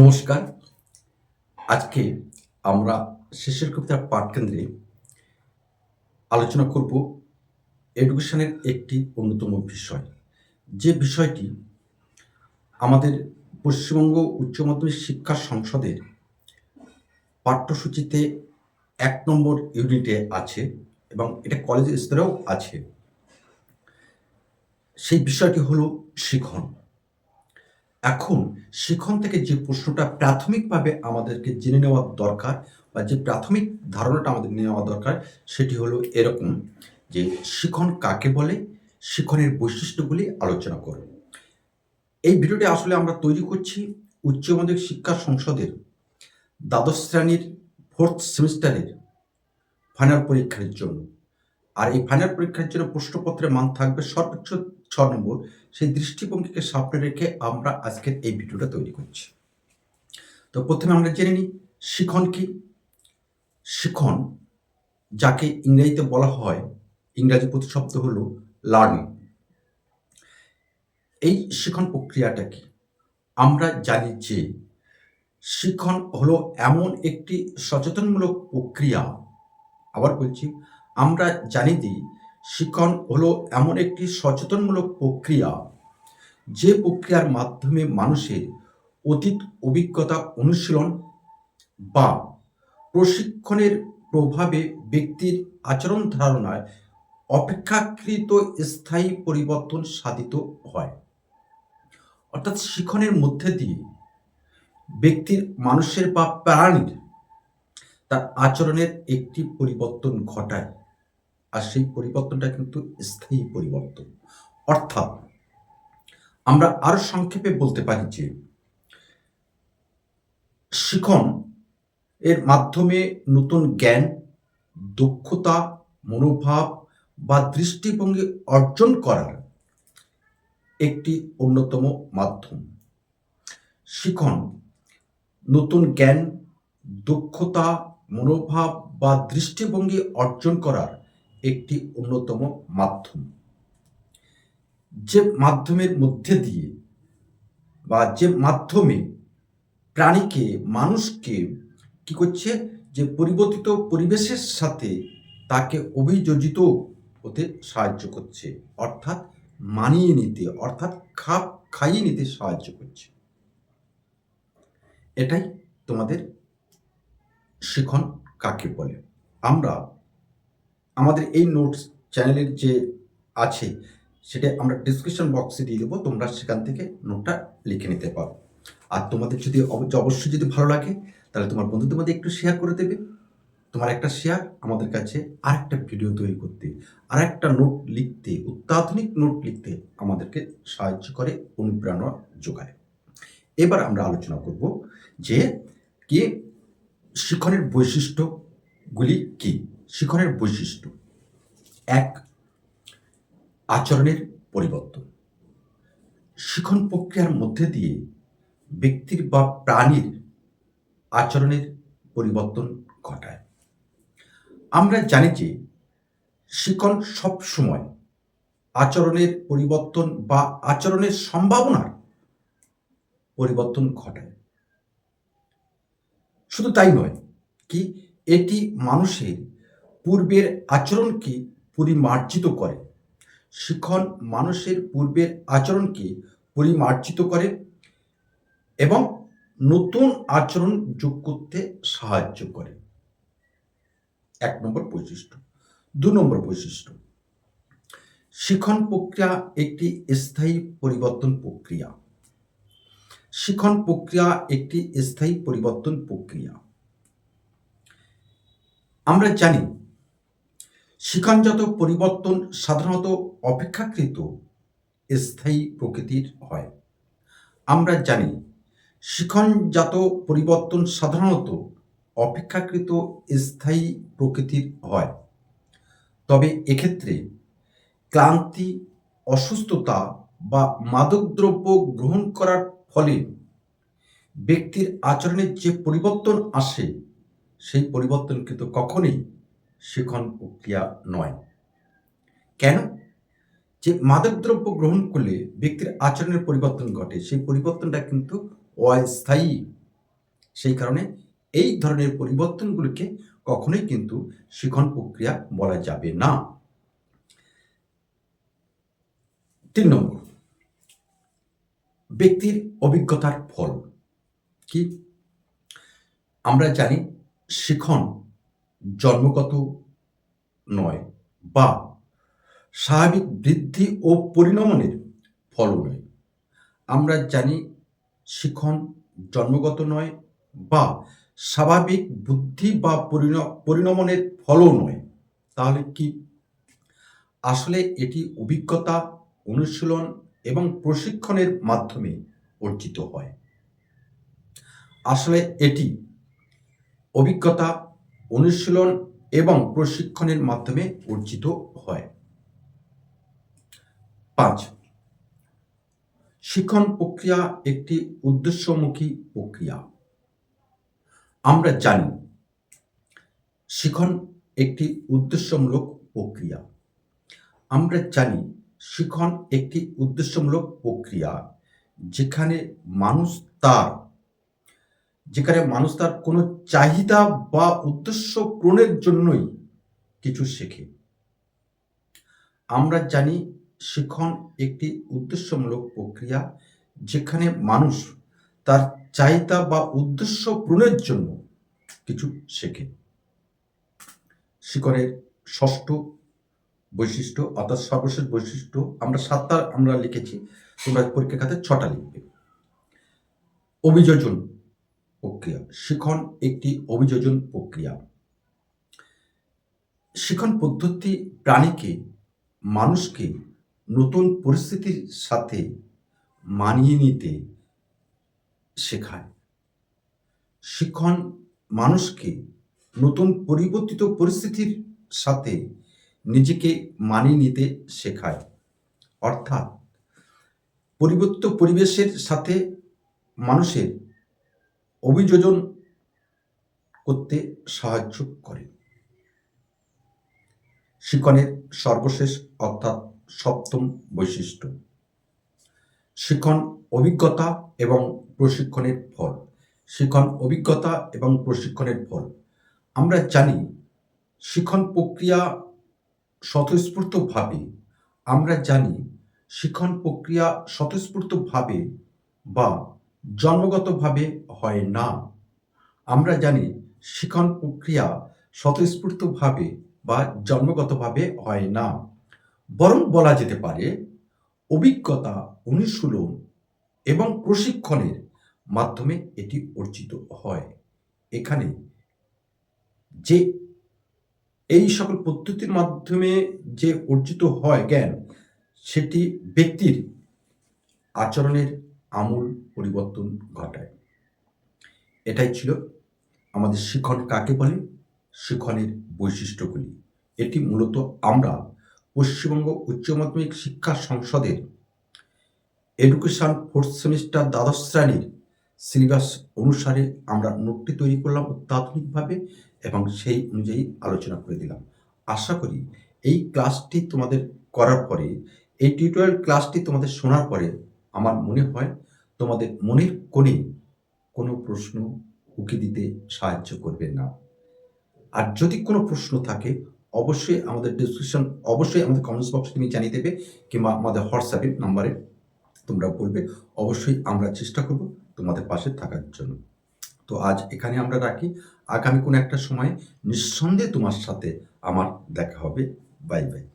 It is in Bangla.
নমস্কার। আজকে আমরা শেষের কবিতার পাঠকেন্দ্রে আলোচনা করব এডুকেশনের একটি অন্যতম বিষয়। যে বিষয়টি আমাদের পশ্চিমবঙ্গ উচ্চ মাধ্যমিক শিক্ষা সংসদের পাঠ্যসূচিতে এক নম্বর ইউনিটে আছে এবং এটা কলেজ স্তরেও আছে। সেই বিষয়টি হলো শিখন এখন শিখন থেকে যে প্রশ্নটা প্রাথমিকভাবে আমাদেরকে জেনে নেওয়া দরকার বা যে প্রাথমিক ধারণাটা আমাদের নেওয়া দরকার সেটি হলো এরকম যে শিখন কাকে বলে? শিখনের বৈশিষ্ট্যগুলি আলোচনা করব এই ভিডিওটি আসলে আমরা তৈরি করছি উচ্চ মাধ্যমিক শিক্ষা সংসদের দ্বাদশ শ্রেণির ফোর্থ সেমিস্টারের ফাইনাল পরীক্ষার জন্য। আর এই ফাইনাল পরীক্ষার জন্য প্রশ্নপত্রের মান থাকবে সর্বোচ্চ ছ নম্বর। সেই দৃষ্টিভঙ্গিকে সামনে রেখে আমরা আজকের এই ভিডিওটা তৈরি করছি। তো প্রথমে আমরা জেনে নিই, শিখন কি? শিখন, যাকে ইংরেজিতে বলা হয়, ইংরাজি প্রতিশব্দ হলো লার্নিং এই শিখন প্রক্রিয়াটা কি? আমরা জানি যে শিখন হলো এমন একটি সচেতনমূলক প্রক্রিয়া। আবার বলছি, আমরা জানি যে শিখন হলো এমন একটি সচেতনমূলক প্রক্রিয়া যে প্রক্রিয়ার মাধ্যমে মানুষের অতীত অভিজ্ঞতা অনুশীলন বা প্রশিক্ষণের প্রভাবে ব্যক্তির আচরণ ধারণায় অপেক্ষাকৃত স্থায়ী পরিবর্তন সাধিত হয়। অর্থাৎ শিখনের মধ্যে দিয়ে ব্যক্তির মানুষের বা প্রাণীর তার আচরণের একটি পরিবর্তন ঘটায়। আর সেই পরিবর্তনটা কিন্তু স্থায়ী পরিবর্তন। অর্থাৎ আমরা আরও সংক্ষেপে বলতে পারি যে শিখন এর মাধ্যমে নতুন জ্ঞান, দক্ষতা, মনোভাব বা দৃষ্টিভঙ্গি অর্জন করার একটি অন্যতম মাধ্যম। শিখন নতুন জ্ঞান, দক্ষতা, মনোভাব বা দৃষ্টিভঙ্গি অর্জন করার একটি অন্যতম মাধ্যম। যে মাধ্যমের মধ্যে দিয়ে বা যে মাধ্যমে প্রাণীকে, মানুষকে কি করছে? যে পরিবর্তিত পরিবেশের সাথে তাকে অভিযোজিত হতে সাহায্য করছে, অর্থাৎ মানিয়ে নিতে, অর্থাৎ খাপ খাইয়ে নিতে সাহায্য করছে। এটাই তোমাদের শিখন কাকে বলে? আমরা আমাদের এই নোটস চ্যানেলের যে আছে, সেটা আমরা ডিসক্রিপশন বক্সে দিয়ে দেবো, তোমরা সেখান থেকে নোটটা লিখে নিতে পারো। আর তোমাদের যদি অব- অবশ্যই যদি ভালো লাগে, তাহলে তোমার বন্ধুদের মধ্যে একটু শেয়ার করে দেবে। তোমার একটা শেয়ার আমাদের কাছে আরেকটা ভিডিও তৈরি করতে আর একটা নোট লিখতে, অত্যাধুনিক নোট লিখতে আমাদেরকে সাহায্য করে, অনুপ্রেরণা যোগায়। এবার আমরা আলোচনা করব যে, কি শিক্ষণের বৈশিষ্ট্যগুলি কি? শিখনের বৈশিষ্ট্য। এক, আচরণের পরিবর্তন। শিখন প্রক্রিয়ার মধ্যে দিয়ে ব্যক্তির বা প্রাণীর আচরণের পরিবর্তন ঘটায়। আমরা জানি যে শিখন সব সময় আচরণের পরিবর্তন বা আচরণের সম্ভাবনার পরিবর্তন ঘটায়। শুধু তাই নয়, কি এটি মানুষের পূর্বের আচরণকে পরিমার্জিত করে। শিখন মানুষের পূর্বের আচরণকে পরিমার্জিত করে এবং নতুন আচরণ যোগ করতে সাহায্য করে। এক নম্বর বৈশিষ্ট্য। দু নম্বর বৈশিষ্ট্য। শিখন প্রক্রিয়া একটি স্থায়ী পরিবর্তন প্রক্রিয়া। শিখন প্রক্রিয়া একটি স্থায়ী পরিবর্তন প্রক্রিয়া। আমরা জানি শিখনজাত পরিবর্তন সাধারণত অপেক্ষাকৃত স্থায়ী প্রকৃতির হয়। আমরা জানি শিখনজাত পরিবর্তন সাধারণত অপেক্ষাকৃত স্থায়ী প্রকৃতির হয়। তবে এক্ষেত্রে ক্লান্তি, অসুস্থতা বা মাদকদ্রব্য গ্রহণ করার ফলে ব্যক্তির আচরণের যে পরিবর্তন আসে, সেই পরিবর্তন কিন্তু কখনোই শিখন প্রক্রিয়া নয়। কেন? যে মাদকদ্রব্য গ্রহণ করলে ব্যক্তির আচরণের পরিবর্তন ঘটে, সেই পরিবর্তনটা কিন্তু অস্থায়ী। সেই কারণে এই ধরনের পরিবর্তনগুলোকে কখনোই কিন্তু শিখন প্রক্রিয়া বলা যাবে না। তিন নম্বর, ব্যক্তির অভিজ্ঞতার ফল কি? আমরা জানি শিখন জন্মগত নয় বা স্বাভাবিক বৃদ্ধি ও পরিণমনের ফলও নয়। আমরা জানি শিখন জন্মগত নয় বা স্বাভাবিক বুদ্ধি বা পরিণ- পরিণমনের ফলও নয়। তাহলে কি? আসলে এটি অভিজ্ঞতা, অনুশীলন এবং প্রশিক্ষণের মাধ্যমে অর্জিত হয়। আসলে এটি অভিজ্ঞতা অনুশীলন এবং প্রশিক্ষণের মাধ্যমে অর্জিত হয়। পাঁচ, শিক্ষণ প্রক্রিয়া একটি উদ্দেশ্যমুখী প্রক্রিয়া। আমরা জানি শিখন একটি উদ্দেশ্যমূলক প্রক্রিয়া। আমরা জানি শিখন একটি উদ্দেশ্যমূলক প্রক্রিয়া যেখানে মানুষ তার যেখানে মানুষ তার কোনো চাহিদা বা উদ্দেশ্য পূরণের জন্যই কিছু শেখে। আমরা জানি শিখন একটি উদ্দেশ্যমূলক প্রক্রিয়া যেখানে মানুষ তার চাহিদা বা উদ্দেশ্য পূরণের জন্য কিছু শেখে। শিখনের ষষ্ঠ বৈশিষ্ট্য অর্থাৎ সর্বশেষ বৈশিষ্ট্য আমরা সাতটা আমরা লিখেছি, তোমরা পরীক্ষা খাতে ছটা লিখবে। অভিযোজন প্রক্রিয়া, শিখন একটি অভিযোজন প্রক্রিয়া। শিখন পদ্ধতি প্রাণীকে, মানুষকে নতুন পরিস্থিতির সাথে মানিয়ে নিতে শেখায়। শিখন মানুষকে নতুন পরিবর্তিত পরিস্থিতির সাথে নিজেকে মানিয়ে নিতে শেখায়। অর্থাৎ, পরিবর্তিত পরিবেশের সাথে মানুষের অভিযোজন করতে সাহায্য করে। শিখনের সর্বশেষ অর্থাৎ সপ্তম বৈশিষ্ট্য। শিখন অভিজ্ঞতা এবং প্রশিক্ষণের ফল। শিখন অভিজ্ঞতা এবং প্রশিক্ষণের ফল। আমরা জানি শিখন প্রক্রিয়া স্বতঃস্ফূর্তভাবে, আমরা জানি শিখন প্রক্রিয়া স্বতঃস্ফূর্তভাবে বা জন্মগতভাবে হয় না। আমরা জানি শিখন প্রক্রিয়া স্বতঃস্ফূর্তভাবে বা জন্মগতভাবে হয় না। বরং বলা যেতে পারে, অভিজ্ঞতা অনুশীলন এবং প্রশিক্ষণের মাধ্যমে এটি অর্জিত হয়। এখানে যে এই সকল পদ্ধতির মাধ্যমে যে অর্জিত হয় জ্ঞান, সেটি ব্যক্তির আচরণের আমূল পরিবর্তন ঘটায়। এটাই ছিল আমাদের শিখন কাকে বলে? শিখনের বৈশিষ্ট্যগুলি। এটি মূলত আমরা পশ্চিমবঙ্গ উচ্চ মাধ্যমিক শিক্ষা সংসদের এডুকেশন ফোর্থ সেমিস্টার দ্বাদশ শ্রেণির সিলেবাস অনুসারে আমরা নোটটি তৈরি করলাম অত্যাধুনিকভাবে এবং সেই অনুযায়ী আলোচনা করে দিলাম। আশা করি এই ক্লাসটি তোমাদের করার পরে, এই টিউটোরিয়াল ক্লাসটি তোমাদের শোনার পরে আমার মনে হয় তোমাদের মনের কোণে কোনো প্রশ্ন উকি দিতে সাহায্য করবে না। আর যদি কোনো প্রশ্ন থাকে, অবশ্যই আমাদের ডিসক্রিপশন অবশ্যই আমাদের কমেন্টস বক্সে তুমি জানিয়ে দেবে, কিংবা আমাদের হোয়াটসঅ্যাপে নাম্বারে তোমরা বলবে। অবশ্যই আমরা চেষ্টা করব তোমাদের পাশে থাকার জন্য। তো আজ এখানে আমরা রাখি। আগামী কোনো একটা সময় নিঃসন্দেহে তোমার সাথে আমার দেখা হবে। Bye bye.